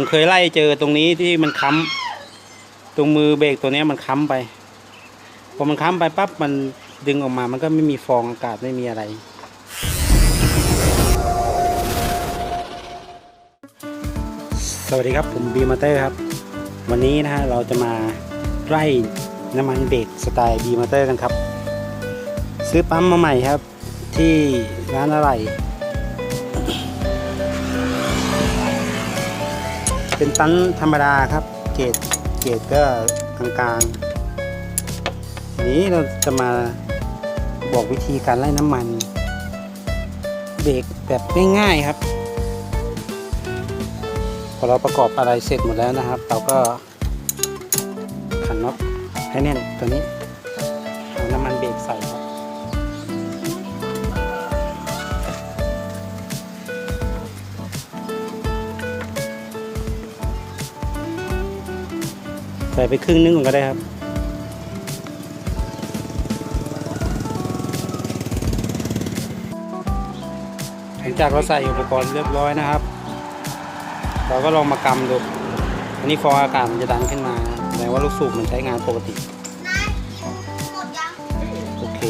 ผมเคยไล่เจอตรงนี้ที่มันค้ำตรงมือเบรกตัวนี้มันค้ำไป พอมันค้ำไปปั๊บมันดึงออกมา มันก็ไม่มีฟองอากาศไม่มีอะไรสวัสดีครับ ผมบีมอเตอร์ครับ วันนี้นะฮะเราจะมาไล่น้ำมันเบรกสไตล์บีมอเตอร์กันครับ ซื้อปั๊มมาใหม่ครับ ที่ร้านอะไร เป็นตันธรรมดาครับ เกรดเกรดก็กลางๆนี้เราจะมาบอกวิธีการไล่น้ำมัน เบรกแบบง่ายๆครับ พอเราประกอบอะไรเสร็จหมดแล้วนะครับ เราก็ขันน็อตให้แน่นตัวนี้เอาน้ำมันเบรกใส่ครับ ส่ไปครึ่งนึงก่อนก็ได้ครับ หลังจากเราใส่อุปกรณ์เรียบร้อยนะครับ เราก็ลองมากำดู อันนี้ฟองอากาศมันจะดันขึ้นมาแสดงว่าลูกสูบมันใช้งานปกติ โอเค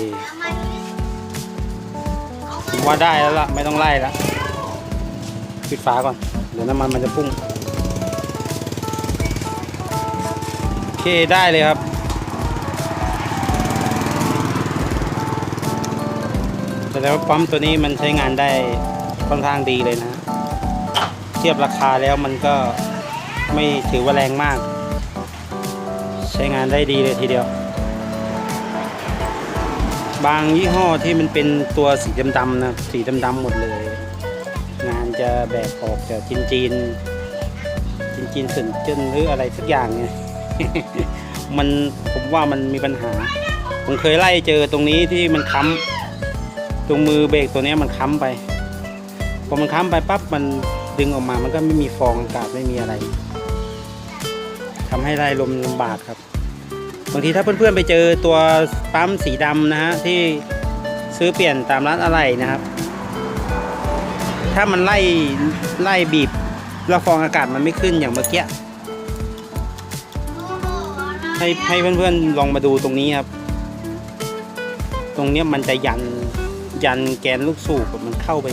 ผมว่าได้แล้วล่ะ ไม่ต้องไล่และปิดฝาก่อน เดี๋ยวน้ำมันมันจะพุ่ง เคได้เลยครับ แสดงว่าปั๊มตัวนี้มันใช้งานได้ค่อนข้างดีเลยนะ เทียบราคาแล้วมันก็ไม่ถือว่าแรงมาก ใช้งานได้ดีเลยทีเดียว บางยี่ห้อที่มันเป็นตัวสีดำๆนะสีดำๆหมดเลย งานจะแบกออกจากจีนจีนจีนจีนๆเสินเจิ้นหรืออะไรสักอย่างเนี่ย มันผมว่ามันมีปัญหา ผมเคยไล่เจอตรงนี้ที่มันค้ำตรงมือเบรกตัวนี้มันค้ำไปพอมันค้ำไปปั๊บมันดึงออกมามันก็ไม่มีฟองอากาศไม่มีอะไรทำให้ไล่ลมลำบากครับบางทีถ้าเพื่อนๆไปเจอตัวปั๊มสีดำนะฮะที่ซื้อเปลี่ยนตามร้านอะไหล่นะครับ ถ้ามันไล่ไล่บีบแล้วฟองอากาศมันไม่ขึ้นอย่างเมื่อกี้ ให้ให้เพื่อนๆลองมาดูตรงนี้ครับ ตรงเนี้ยมันจะยันยันแกนลูกสูบมันเข้าไป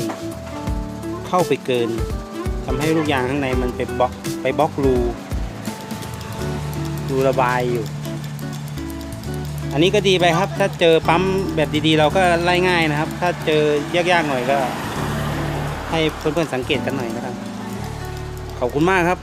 เข้าไปเกินทำให้ลูกยางข้างในมันไปบล็อกไปบล็อกรูรูระบายอยู่ อันนี้ก็ดีไปครับ ถ้าเจอปั๊มแบบดีๆ เราก็ไล่ง่ายนะครับ ถ้าเจอยากๆหน่อยก็ ให้เพื่อนๆสังเกตกันหน่อยนะครับ ขอบคุณมากครับ